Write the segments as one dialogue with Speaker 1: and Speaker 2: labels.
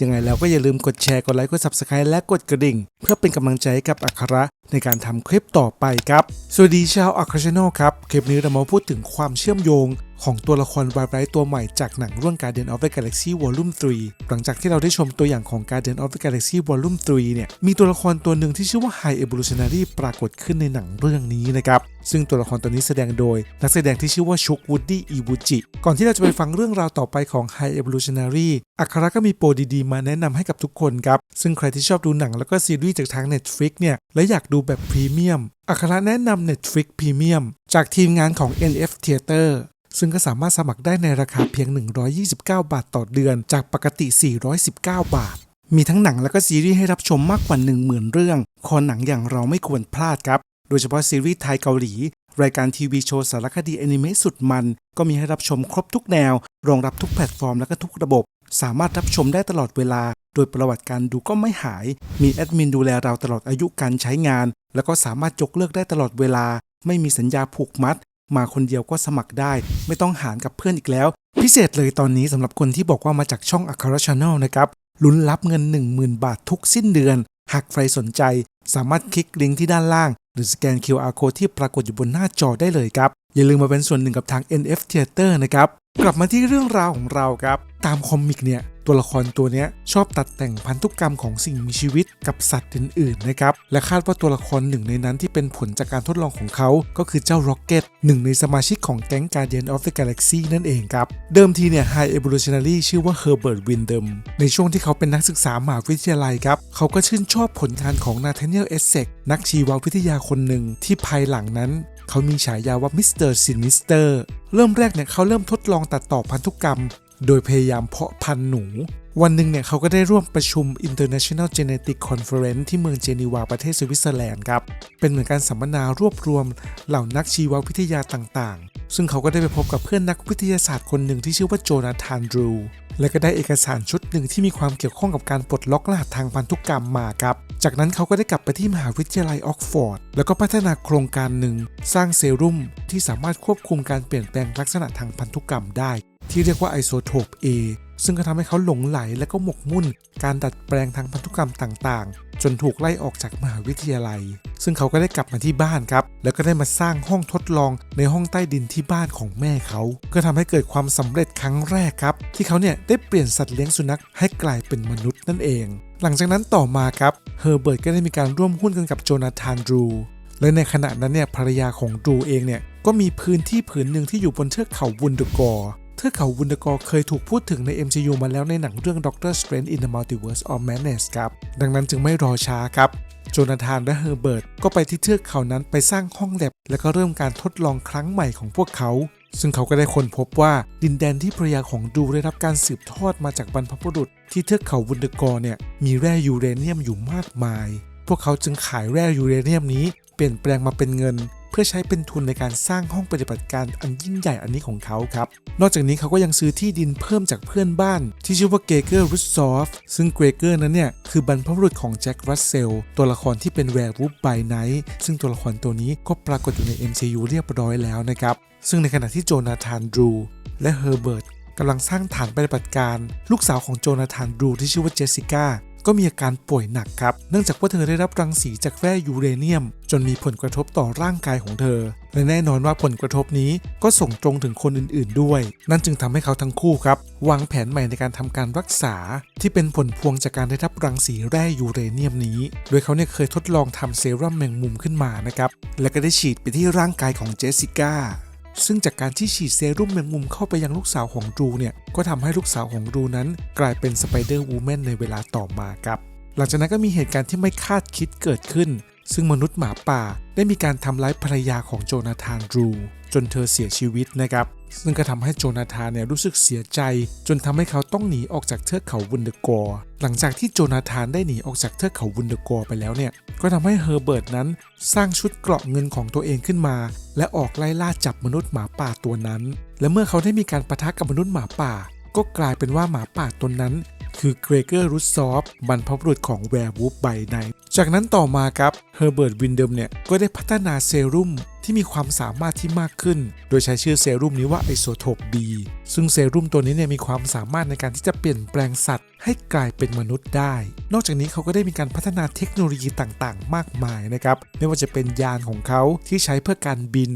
Speaker 1: ยังไงแล้วก็อย่าลืมกดแชร์ กดไลค์ กด Subscribe และกดกระดิ่ง เพื่อเป็นกำลังใจให้กับอัคระ ในการทำคลิปต่อไปครับ สวัสดีชาวอัครช n น l ครับ คลิปนี้เรามาพูดถึงความเชื่อมโยง ของตัวละครวายไรท์ตัวใหม่จากหนังเรื่อง Guardian of the Galaxy Volume 3 หลังจากที่เราได้ชมตัวอย่างของ Guardian of the Galaxy Volume 3 เนี่ย มีตัวละครตัวหนึ่งที่ชื่อว่า High Evolutionary ปรากฏขึ้นในหนังเรื่องนี้นะครับ ซึ่งตัวละครตัวนี้แสดงโดย นักแสดงที่ชื่อว่าชุกวูดดี้อีบูจิก่อนที่เราจะไปฟังเรื่องราวต่อไปของ High Evolutionary อัคราก็มีโปรดีๆ มาแนะนำให้กับทุกคนครับซึ่งใครที่ชอบดูหนังแล้วก็ซีรีส์จากทาง Netflix เนี่ยและอยากดููแบบพรีเมียม อัคราแนะนำ Netflix Premium จากทีมงานของ NF Theater ซึ่งก็สามารถสมัครได้ในราคาเพียง 129 บาทต่อเดือน จากปกติ 419 บาท มีทั้งหนังและก็ซีรีส์ให้รับชมมากกว่า 10,000 เรื่อง คอหนังอย่างเราไม่ควรพลาดครับ โดยเฉพาะซีรีส์ไทยเกาหลี รายการทีวีโชว์สารคดีแอนิเมะสุดมัน ก็มีให้รับชมครบทุกแนว รองรับทุกแพลตฟอร์มและก็ทุกระบบ สามารถรับชมได้ตลอดเวลา โดยประวัติการดูก็ไม่หาย มีแอดมินดูแลเราตลอดอายุการใช้งาน แล้วก็สามารถยกเลิกได้ตลอดเวลา ไม่มีสัญญาผูกมัด มาคนเดียวก็สมัครได้ ไม่ต้องหารกับเพื่อนอีกแล้ว พิเศษเลยตอนนี้สำหรับคนที่บอกว่ามาจากช่องอัครช n น l นะครับลุ้นรับเงิน 10,000 บาททุกสิ้นเดือน หากใครสนใจ สามารถคลิกลิงก์ที่ด้านล่าง หรือสแกน QR code ที่ปรากฏอยู่บนหน้าจอได้เลยครับ อย่าลืมมาเป็นส่วนหนึ่งกับทาง NF Theater นะครับ กลับมาที่เรื่องราวของเราครับ ตามคอมิกเนี่ยตัวละครตัวนี้ชอบตัดแต่งพันธุกรรมของสิ่งมีชีวิตกับสัตว์อื่นๆนะครับ และคาดว่าตัวละครหนึ่งในนั้นที่เป็นผลจากการทดลองของเขา ก็คือเจ้า Rocket หนึ่งในสมาชิกของแก๊ง Guardian of the Galaxy นั่นเองครับ เดิมทีเนี่ย High Evolutionary ชื่อว่า Herbert Windham ในช่วงที่เขาเป็นนักศึกษามหาวิทยาลัยครับ เขาก็ชื่นชอบผลงานของ Nathaniel Essex นักชีววิทยาคนหนึ่งที่ภายหลังนั้น เขามีฉายาว่ามิสเตอร์ซินิสเตอร์เริ่มแรกเนี่ยเขาเริ่มทดลองตัดต่อพันธุกรรม โดยพยายามเพาะพันธุ์หนู วันหนึ่งเนี่ยเขาก็ได้ร่วมประชุม International Genetic Conference ที่เมืองเจนีวาประเทศสวิตเซอร์แลนด์ครับ เป็นเหมือนการสัมมนารวบรวมเหล่านักชีววิทยาต่างๆ ซึ่งเขาก็ได้ไปพบกับเพื่อนนักวิทยาศาสตร์คนหนึ่งที่ชื่อว่าโจนาธานดรู และก็ได้เอกสารชุดหนึ่งที่มีความเกี่ยวข้องกับการปลดล็อกรหัสทางพันธุกรรมมาครับ จากนั้นเขาก็ได้กลับไปที่มหาวิทยาลัยออกฟอร์ด แล้วก็พัฒนาโครงการหนึ่ง สร้างเซรุ่มที่สามารถควบคุมการเปลี่ยนแปลงลักษณะทางพันธุกรรมได้ ที่เรียกว่าไอโซโทป A ซึ่งก็ทำให้เขาหลงไหลและก็หมกมุ่น การดัดแปลงทางพันธุกรรมต่างๆ จนถูกไล่ออกจากมหาวิทยาลัย ซึ่งเขาก็ได้กลับมาที่บ้านครับ แล้วก็ได้มาสร้างห้องทดลองในห้องใต้ดินที่บ้านของแม่เขา ก็ทำให้เกิดความสำเร็จครั้งแรกครับ ที่เขาเนี่ยได้เปลี่ยนสัตว์เลี้ยงสุนัขให้กลายเป็นมนุษย์นั่นเอง หลังจากนั้นต่อมาครับเฮอร์เบิร์ตก็ได้มีการร่วมหุ้นกันกับโจนาธานดรูและในขณะนั้นเนี่ยภรรยาของดรูเองเนี่ยก็มีพื้นที่ผืนหนึ่งที่อยู่บนเทือกเขาวุนดกอ เทือกเขาวุนเดกอร์เคยถูกพูดถึงใน MCU มาแล้วในหนังเรื่อง Doctor Strange in the Multiverse of Madness ครับ ดังนั้นจึงไม่รอช้าครับโจนาธานและเฮอร์เบิร์ตก็ไปที่เทือกเขานั้นไปสร้างห้องแลบ และก็เริ่มการทดลองครั้งใหม่ของพวกเขา ซึ่งเขาก็ได้ค้นพบว่าดินแดนที่ภรรยาของดูได้รับการสืบทอดมาจากบรรพบุรุษ ที่เทือกเขาวุนเดกอร์เนี่ยมีแร่ยูเรเนียมอยู่มากมาย พวกเขาจึงขายแร่ยูเรเนียมนี้เปลี่ยนแปลงมาเป็นเงิน พื่อใช้เป็นทุนในการสร้างห้องปฏิบัติการอันยิ่งใหญ่อันนี้ของเขาครับ นอกจากนี้เขาก็ยังซื้อที่ดินเพิ่มจากเพื่อนบ้าน ที่ชื่อว่าเกเกอร์รุสซอฟซึ่งเกรเกอร์นั้นเนี่ย คือบรรพบุรุษของแจ็ครัสเซลตัวละครที่เป็นแวร์วูฟไบไนท์ซึ่งตัวละครตัวนี้ก็ปรากฏอยู่ใน MCU เรียบร้อยแล้วนะครับซึ่งในขณะที่โจนาธานดรูและเฮอร์เบิร์ตกำลังสร้างฐานปฏิบัติการ ลูกสาวของโจนาธานดรูที่ชื่อว่าเจสสิก้า ก็มีอาการป่วยหนักครับ เนื่องจากว่าเธอได้รับรังสีจากแร่ยูเรเนียม จนมีผลกระทบต่อร่างกายของเธอ และแน่นอนว่าผลกระทบนี้ก็ส่งตรงถึงคนอื่นๆด้วย นั่นจึงทำให้เขาทั้งคู่ครับ วางแผนใหม่ในการทำการรักษา ที่เป็นผลพวงจากการได้รับรังสีแร่ยูเรเนียมนี้ โดยเขาเนี่ยเคยทดลองทำเซรั่มแมงมุมขึ้นมานะครับ และก็ได้ฉีดไปที่ร่างกายของเจสสิก้า ซึ่งจากการที่ฉีดเซรุ่มแมงมุมเข้าไปยังลูกสาวของดรูเนี่ย ก็ทำให้ลูกสาวของดรูนั้น กลายเป็นสไปเดอร์วูแมนในเวลาต่อมาครับ หลังจากนั้นก็มีเหตุการณ์ที่ไม่คาดคิดเกิดขึ้น ซึ่งมนุษย์หมาป่าได้มีการทำร้ายภรรยาของโจนาธานดรู จนเธอเสียชีวิตนะครับ ซึ่งก็ทำให้โจนาธานเนี่ยรู้สึกเสียใจ จนทำให้เขาต้องหนีออกจากเทือกเขาวุนเดกอร์หลังจากที่โจนาธานได้หนีออกจากเทือกเขาวุนเดกอร์ไปแล้วเนี่ยก็ทำให้เฮอร์เบิร์ตนั้นสร้างชุดเกราะเงินของตัวเองขึ้นมา และออกไล่ล่าจับมนุษย์หมาป่าตัวนั้น และเมื่อเขาได้มีการปะทะกับมนุษย์หมาป่า ก็กลายเป็นว่าหมาป่าตนนั้น คือเกรเกอร์รุสซอฟบรรพบุรุษของแวร์วูฟไบไนจากนั้นต่อมาครับเฮอร์เบิร์ตวินเดมเนี่ย ก็ได้พัฒนาเซรุ่มที่มีความสามารถที่มากขึ้น โดยใช้ชื่อเซรุ่มนี้ว่าไอโซโทป B ซึ่งเซรุ่มตัวนี้เนี่ยมีความสามารถในการที่จะเปลี่ยนแปลงสัตว์ ให้กลายเป็นมนุษย์ได้ นอกจากนี้เขาก็ได้มีการพัฒนาเทคโนโลยีต่างๆ มากมายนะครับ ไม่ว่าจะเป็นยานของเขาที่ใช้เพื่อการบิน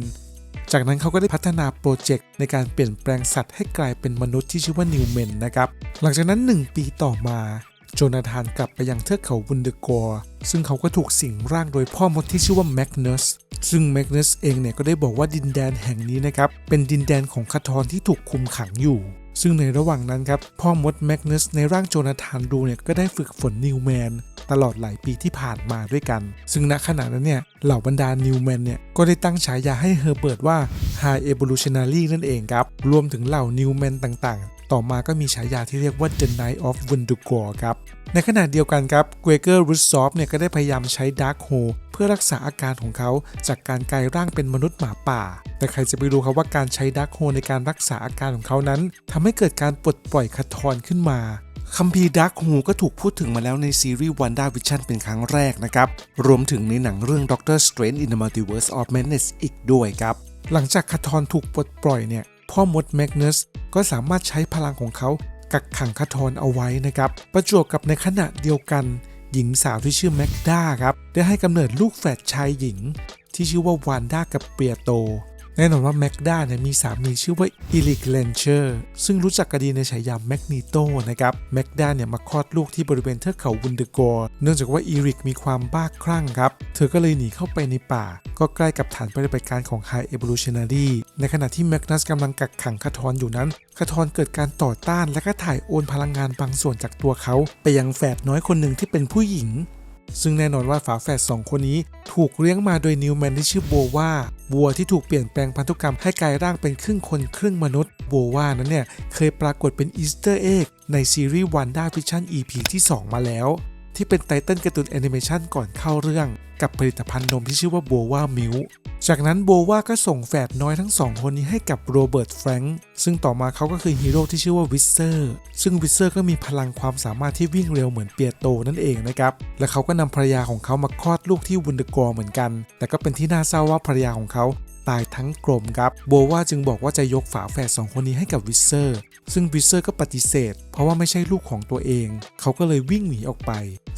Speaker 1: จากนั้นเขาก็ได้พัฒนาโปรเจกต์ในการเปลี่ยนแปลงสัตว์ให้กลายเป็นมนุษย์ที่ชื่อว่านิวเมนนะครับ หลังจากนั้น 1 ปีต่อมาโจนาธานกลับไปยังเทือกเขาบุนเดกอร์ซึ่งเขาก็ถูกสิงร่างโดยพ่อมดที่ชื่อว่าแมกนัสซึ่งแมกนัสเองเนี่ยก็ได้บอกว่าดินแดนแห่งนี้นะครับเป็นดินแดนของคาทอนที่ถูกคุมขังอยู่ ซึ่งในระหว่างนั้นครับพ่อมดแมกนัสในร่างโจนาธานดูเนี่ยก็ได้ฝึกฝนนิวแมนตลอดหลายปีที่ผ่านมาด้วยกัน ซึ่งณขณะนั้นเนี่ยเหล่าบรรดานิวแมนเนี่ยก็ได้ตั้งฉายาให้เฮอร์เบิร์ตว่า High Evolutionary นั่นเองครับ รวมถึงเหล่านิวแมนต่างๆ ต่อมาก็มีฉายาที่เรียกว่า The Night of w o n d u g o r ครับ ในขณะเดียวกันครับเกรเกอร์รูสซอฟเนี่ยก็ได้พยายามใช้ดาร์คโฮเพื่อรักษาอาการของเขาจากการกลายร่างเป็นมนุษย์หมาป่า แต่ใครจะไปรู้ครับว่าการใช้ดาร์คโฮในการรักษาอาการของเขานั้นทำให้เกิดการปลดปล่อยคาทอนขึ้นมา คัมภีร์ดาร์คฮูก็ถูกพูดถึงมาแล้วในซีรีส์ WandaVision เป็นครั้งแรกนะครับ รวมถึงในหนังเรื่อง Doctor Strange in the Multiverse of Madness อีกด้วยครับ หลังจากคาทอนถูกปลดปล่อยเนี่ย พ่อมดแมกนัสก็สามารถใช้พลังของเขากักขังคาทอนเอาไว้นะครับ ประจวบกับในขณะเดียวกัน หญิงสาวที่ชื่อแมกดาครับ ได้ให้กำเนิดลูกแฝดชายหญิง ที่ชื่อว่าวานด้ากับเปียโต แน่นอนว่าแมกดาเนี่ยมีสามีชื่อว่าอีลิกเลนเชอร์ซึ่งรู้จักกันดีในฉายาแมกนีโตนะครับแมกดาเนี่ยมาคลอดลูกที่บริเวณเทือกเขาวุนเดกอร์เนื่องจากว่าอีริกมีความบ้าคลั่งครับ เธอก็เลยหนีเข้าไปในป่า ก็ใกล้กับฐานปฏิบัติการของ High Evolutionary ในขณะที่แมกนัสกำลังกักขังคาทอนอยู่นั้นคาทอนเกิดการต่อต้านและก็ถ่ายโอนพลังงานบางส่วนจากตัวเขา ไปยังแฝดน้อยคนหนึ่งที่เป็นผู้หญิง ซึ่งแน่นอนว่าฝาแฝดสองคนนี้ถูกเลี้ยงมาโดยนิวแมนที่ชื่อโบว่าวัวที่ถูกเปลี่ยนแปลงพันธุกรรมให้กลายร่างเป็นครึ่งคนครึ่งมนุษย์โบว่านั้นเนี่ยเคยปรากฏเป็นอีสเตอร์เอ็กในซีรีส์วันด้าฟิชชั่น EP ที่ 2 มาแล้ว ที่เป็นไตเติลการ์ตูนแอนิเมชันก่อนเข้าเรื่องกับผลิตภัณฑ์นมที่ชื่อว่าโบว่ามิล จากนั้นโบว่าก็ส่งแฝดน้อยทั้งสองคนนี้ให้กับโรเบิร์ตแฟรงค์ซึ่งต่อมาเขาก็คือฮีโร่ที่ชื่อว่าวิสเซอร์ซึ่งวิสเซอร์ก็มีพลังความสามารถที่วิ่งเร็วเหมือนเปียโตนั่นเองนะครับและเขาก็นำภรรยาของเขามาคลอดลูกที่วุนเดกอร์เหมือนกัน แต่ก็เป็นที่น่าเศร้าว่าภรรยาของเขาายทั้งกลมครับโบว่าจึงบอกว่าจะยกฝาแฝดสองคนนี้ให้กับวิสเซอร์ ซึ่งวิสเซอร์ก็ปฏิเสธ เพราะว่าไม่ใช่ลูกของตัวเอง เขาก็เลยวิ่งหนีออกไป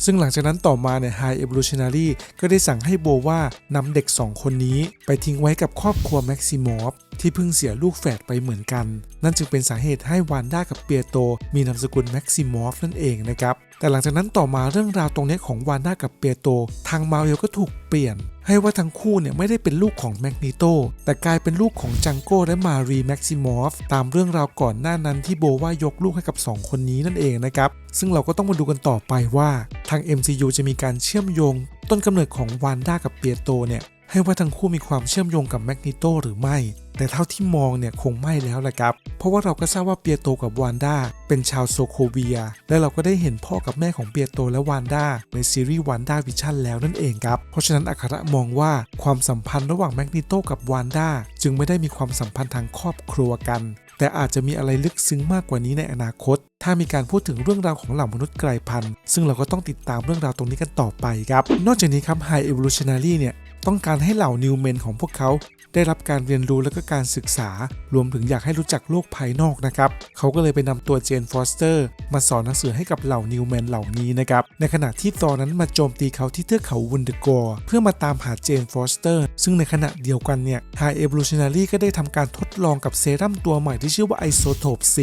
Speaker 1: ซึ่งหลังจากนั้นต่อมาเนี่ยไฮเอเวอร์ชันารีก็ได้สั่งให้โบว่านำเด็ก 2 คนนี้ ไปทิ้งไว้กับครอบครัวแม็กซิมอฟที่เพิ่งเสียลูกแฝดไปเหมือนกัน นั่นจึงเป็นสาเหตุให้วานด้ากับเปียโต มีนามสกุลแม็กซิมอฟนั่นเองนะครับ แต่หลังจากนั้นต่อมาเรื่องราวตรงนี้ของวานด้ากับเปียโต ทางมาเวลก็ถูกเปลี่ยน ให้ว่าทั้งคู่เนี่ยไม่ได้เป็นลูกของแมกนีโตแต่กลายเป็นลูกของจังโก้และมารีแม็กซิมอฟตามเรื่องราวก่อนหน้านั้นที่โบว่ายกลูกให้กับ 2 คนนี้นั่นเองนะครับซึ่งเราก็ต้องมาดูกันต่อไปว่าทาง MCU จะมีการเชื่อมโยง ต้นกำเนิดของวานด้ากับเปียโตเนี่ย ให้ว่าทั้งคู่มีความเชื่อมโยงกับแมกนีโตหรือไม่ แต่เท่าที่มองเนี่ยคงไม่แล้วแหละครับ เพราะว่าเราก็ทราบว่าเปียโตกับวานด้าเป็นชาวโซโคเวีย และเราก็ได้เห็นพ่อกับแม่ของเปียโตและวานด้าในซีรีส์วานด้าวิชั่นแล้วนั่นเองครับ เพราะฉะนั้นอัคระมองว่าความสัมพันธ์ระหว่างแมกนีโตกับวานด้าจึงไม่ได้มีความสัมพันธ์ทางครอบครัวกัน แต่อาจจะมีอะไรลึกซึ้งมากกว่านี้ในอนาคต ถ้ามีการพูดถึงเรื่องราวของเหล่ามนุษย์ไกลพันธุ์ซึ่งเราก็ต้องติดตามเรื่องราวตรงนี้กันต่อไปครับ นอกจากนี้ครับ High Evolutionary เนี่ย ต้องการให้เหล่านิวเมนของพวกเขา ได้รับการเรียนรู้และก็การศึกษา รวมถึงอยากให้รู้จักโลกภายนอกนะครับ เขาก็เลยไปนำตัวเจนฟอสเตอร์มาสอนหนังสือให้กับเหล่านิวแมนเหล่านี้นะครับ ในขณะที่ตอนนั้นมาโจมตีเขาที่เทือกเขาวุนเดกอร์เพื่อมาตามหาเจนฟอสเตอร์ ซึ่งในขณะเดียวกันเนี่ย High Evolutionary ก็ได้ทำการทดลองกับเซรั่มตัวใหม่ที่ชื่อว่าไอโซโทป C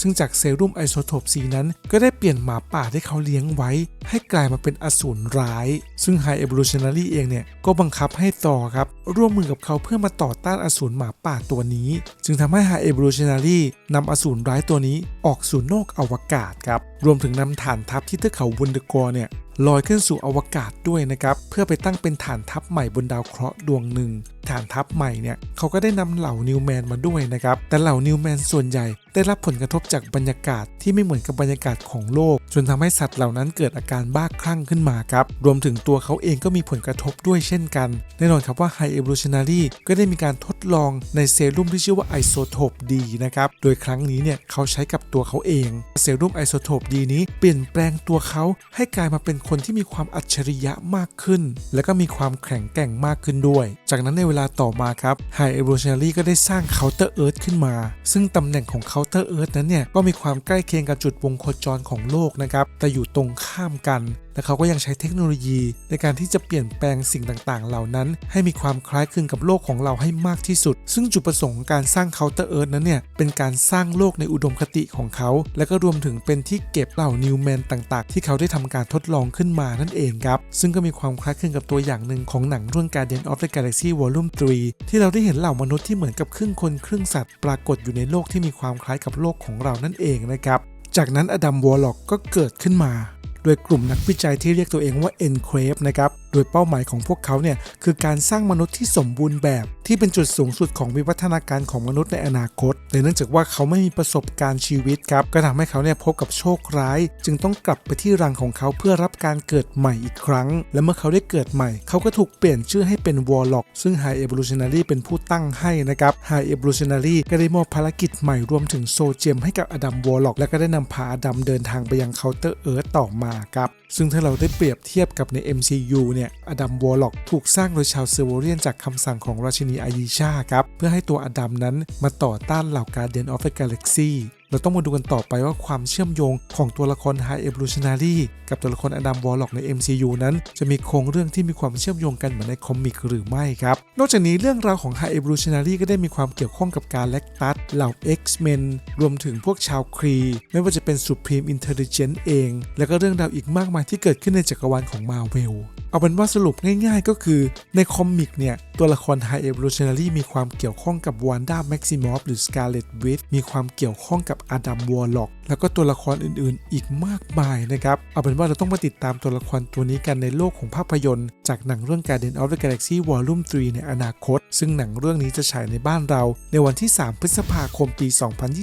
Speaker 1: ซึ่งจากเซรุ่มไอโซโทป C นั้น ก็ได้เปลี่ยนหมาป่าที่เขาเลี้ยงไว้ ให้กลายมาเป็นอสูรร้าย ซึ่ง High Evolutionary เองเนี่ยก็บังคับให้ตอครับร่วมมือกับเขาเพื่อมาต่อต้านอสูรหมาป่าตัวนี้ จึงทำให้ High Evolutionary นำอสูรร้ายตัวนี้ออกสู่นอกอวกาศครับ รวมถึงนำฐานทัพที่เทือกเขาวุนเดกอร์เนี่ย ลอยขึ้นสู่อวกาศด้วยนะครับ เพื่อไปตั้งเป็นฐานทัพใหม่บนดาวเคราะห์ดวงหนึ่ง ฐานทัพใหม่เนี่ยเขาก็ได้นำเหล่านิวแมนมาด้วยนะครับ แต่เหล่านิวแมนส่วนใหญ่ได้รับผลกระทบจากบรรยากาศที่ไม่เหมือนกับบรรยากาศของโลก จนทำให้สัตว์เหล่านั้นเกิดอาการบ้าคลั่งขึ้นมาครับ รวมถึงตัวเขาเองก็มีผลกระทบด้วยเช่นกัน แน่นอนครับว่า High Evolutionary ก็ได้มีการทดลองในเซรุ่มที่ชื่อว่าไอโซโทปดีนะครับ โดยครั้งนี้เนี่ยเขาใช้กับตัวเขาเอง เซรุ่มไอโซโทปดีนี้เปลี่ยนแปลงตัวเขาให้กลายมาเป็นคนที่มีความอัจฉริยะมากขึ้น และก็มีความแข็งแกร่งมากขึ้นด้วย จากนั้นในเวลาต่อมาครับไฮเอโรชเนลลี่ก็ได้สร้างเคาน์เตอร์เอิร์ธขึ้นมา ซึ่งตำแหน่งของเคาน์เตอร์เอิร์ธนั้นเนี่ยก็มีความใกล้เคียงกับจุดวงโคจรของโลกนะครับแต่อยู่ตรงข้ามกันและเขาก็ยังใช้เทคโนโลยีในการที่จะเปลี่ยนแปลงสิ่งต่างๆ เหล่านั้น ให้มีความคล้ายคลึงกับโลกของเราให้มากที่สุด ซึ่งจุดประสงค์ของการสร้าง Counter Earth นั้นเนี่ยเป็นการสร้างโลกในอุดมคติของเขา และก็รวมถึงเป็นที่เก็บเหล่านิวแมนต่างๆ ที่เขาได้ทำการทดลองขึ้นมานั่นเองครับ ซึ่งก็มีความคล้ายคลึงกับตัวอย่างหนึ่งของหนังเรื่อง Guardian of the Galaxy Volume 3 ที่เราได้เห็นเหล่ามนุษย์ที่เหมือนกับครึ่งคนครึ่งสัตว์ปรากฏอยู่ในโลกที่มีความคล้ายกับโลกของเรานั่นเองนะครับจากนั้นอดัมวอลล็อกก็เกิดขึ้นมา โดยกลุ่มนักวิจัยที่เรียกตัวเองว่า ENCRAVE นะครับ โดยเป้าหมายของพวกเขาเนี่ยคือการสร้างมนุษย์ที่สมบูรณ์แบบ ที่เป็นจุดสูงสุดของวิวัฒนาการของมนุษย์ในอนาคตแต่เนื่องจากว่าเขาไม่มีประสบการณ์ชีวิตครับก็ทำให้เขาเนี่ยพบกับโชคร้าย จึงต้องกลับไปที่รังของเขาเพื่อรับการเกิดใหม่อีกครั้ง และเมื่อเขาได้เกิดใหม่ เขาก็ถูกเปลี่ยนชื่อให้เป็น Warlock ซึ่ง High Evolutionary เป็นผู้ตั้งให้นะครับ High Evolutionary ก็ได้มอบภารกิจใหม่รวมถึงโซเจมให้กับอดัม Warlock และก็ได้นำพาอดัมเดินทางไปยัง Counter Earth ต่อมาครับซึ่งถ้าเราได้เปรียบเทียบกับใน MCU เนี่ยอดัมวอลล็อกถูกสร้างโดยชาวเซอร์เวเรียนจากคำสั่งของราชินีอายิชาครับ เพื่อให้ตัวอดัมนั้นมาต่อต้านเหล่ากาเดนออฟเดอะกาแล็กซี่ เราต้องมาดูกันต่อไปว่าความเชื่อมโยงของตัวละคร High Evolutionary กับตัวละครอดัมวอลล็อกใน MCU นั้น จะมีโครงเรื่องที่มีความเชื่อมโยงกันเหมือนในคอมิกหรือไม่ครับ นอกจากนี้เรื่องราวของ High Evolutionary ก็ได้มีความเกี่ยวข้องกับการแลกตัสเหล่า X-Men รวมถึงพวกชาวครี ไม่ว่าจะเป็น Supreme Intelligence เอง และก็เรื่องราวอีกมากมายที่เกิดขึ้นในจักรวาลของ Marvel เอาเป็นว่าสรุปง่ายๆก็คือในคอมิกเนี่ย ตัวละคร High Evolutionary มีความเกี่ยวข้องกับ Wanda Maximoff หรือ Scarlet Witch มีความเกี่ยวข้องกับ Adam Warlock แล้วก็ตัวละครอื่นๆ อีกมากมายนะครับ เอาเป็นว่าเราต้องมาติดตามตัวละครตัวนี้กันในโลกของภาพยนตร์ จากหนังเรื่อง Guardian of the Galaxy Volume 3 ในอนาคต ซึ่งหนังเรื่องนี้จะฉายในบ้านเรา ในวันที่ 3 พฤษภาคมปี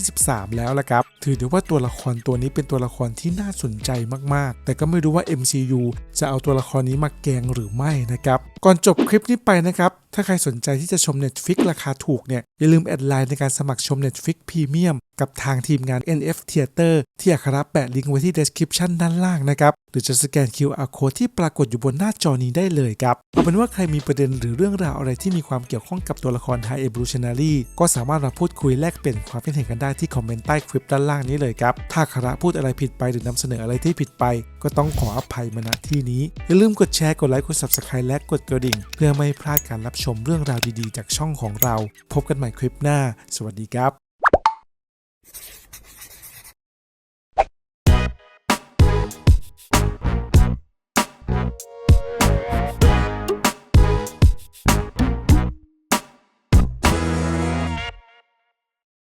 Speaker 1: 2023 แล้วละครับ ถือได้ว่าตัวละครตัวนี้เป็นตัวละครที่น่าสนใจมากๆ แต่ก็ไม่รู้ว่า MCU จะเอาตัวละครนี้มาแกงหรือไม่นะครับก่อนจบคลิปนี้ไปนะครับถ้าใครสนใจที่จะชม Netflix ราคาถูกเนี่ยอย่าลืมแอดไลน์ในการสมัครชม Netflix Premium กับทางทีมงาน NF Theater ที่อัคราแปะลิงก์ไว้ที่ description ด้านล่างนะครับ หรือจะสแกน QR code ที่ปรากฏอยู่บนหน้าจอนี้ได้เลยครับ เอาเป็นว่าใครมีประเด็นหรือเรื่องราวอะไรที่มีความเกี่ยวข้องกับตัวละคร High Evolutionary ก็สามารถมาพูดคุยแลกเปลี่ยนความคิดเห็นกันได้ที่คอมเมนต์ใต้คลิปด้านล่างนี้เลยครับ ถ้าคาระพูดอะไรผิดไปหรือนำเสนออะไรที่ผิดไป ก็ต้องขออภัยมาณที่นี้ อย่าลืมกดแชร์ กดไลค์ กด Subscribe และกดกระดิ่ง เพื่อไม่พลาดการรับชมเรื่องราวดีๆ จากช่องของเรา พบกันใหม่คลิปหน้า สวัสดีครับ